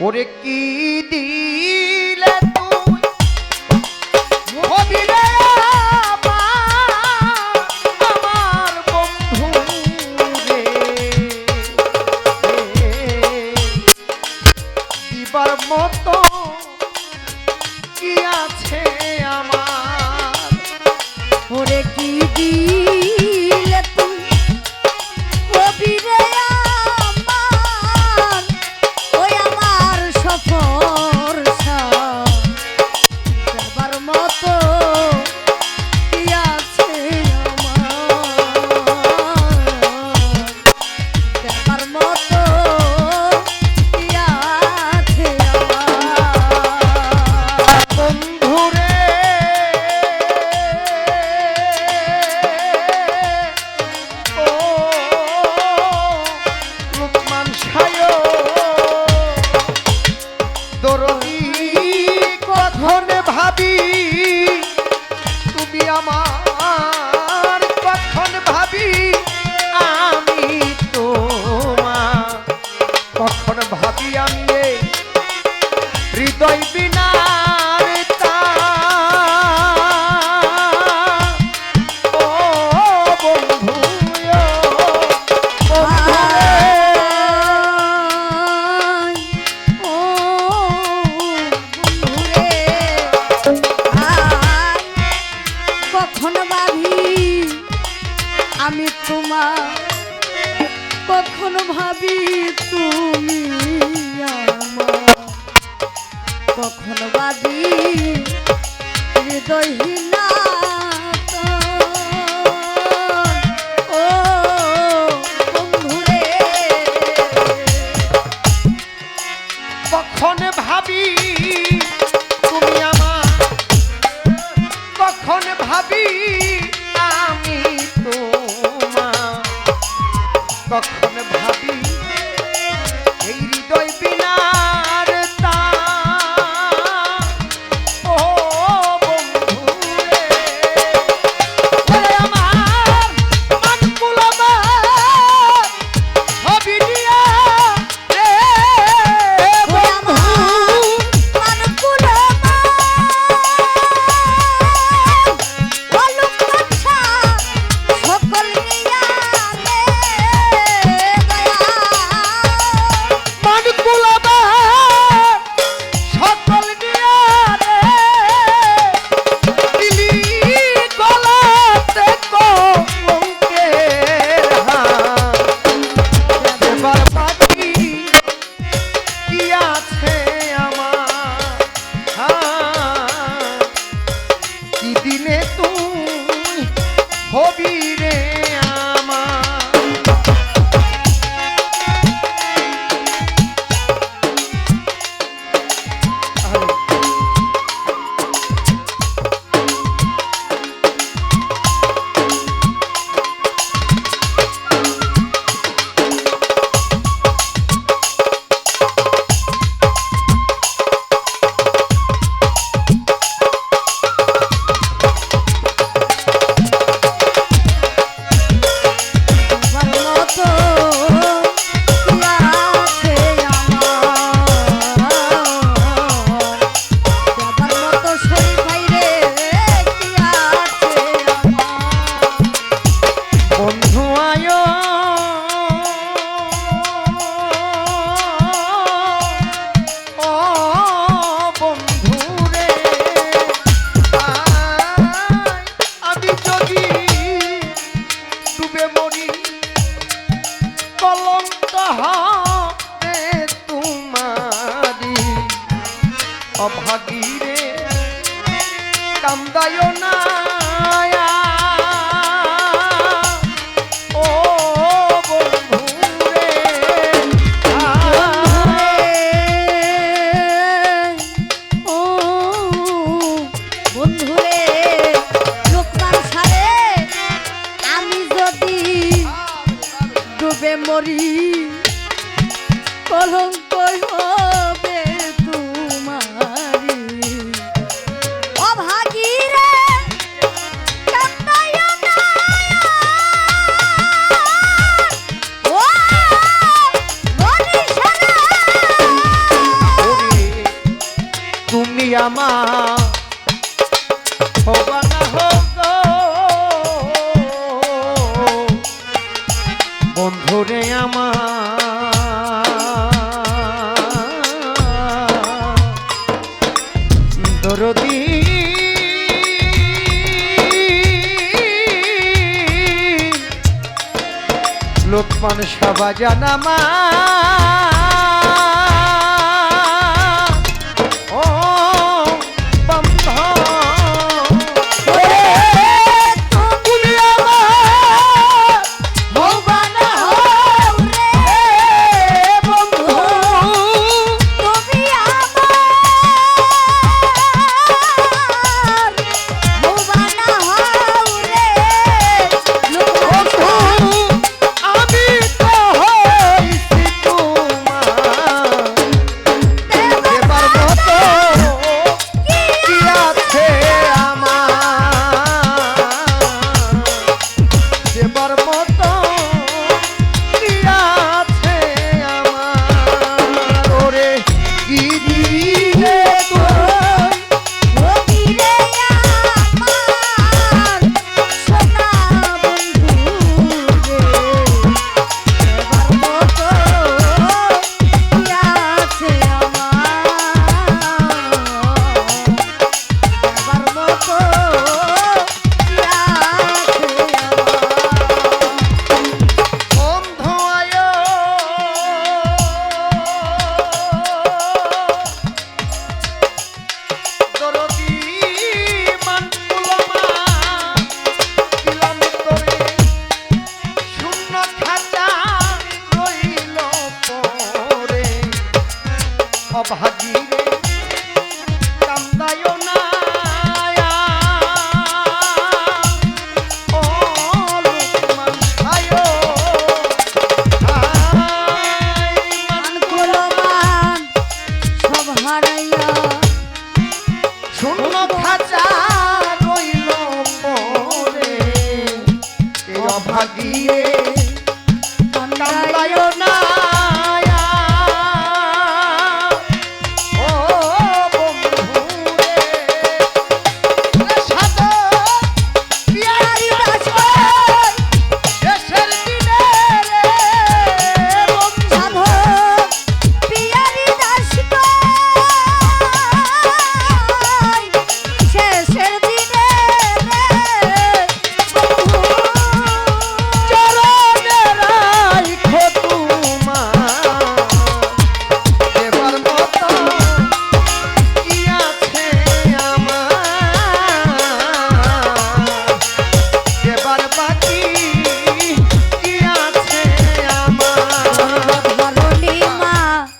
ওরে কি দিলে তুই? হবিরে আমার বন্ধু রে মতো কি আছে আমার? ওরে কি দিই মনে ভাবি তুমি আমার কখন ভাবি? আমি তোমার কখন ভাবি আমি হৃদয় বিনা হৃদয়হীনা একদিনে তুই হবি ডুবে মরি কলম তাহা করি কলঙ্ক বন্ধুরে আমার। দরদি। লোকমান সবা জানামা রে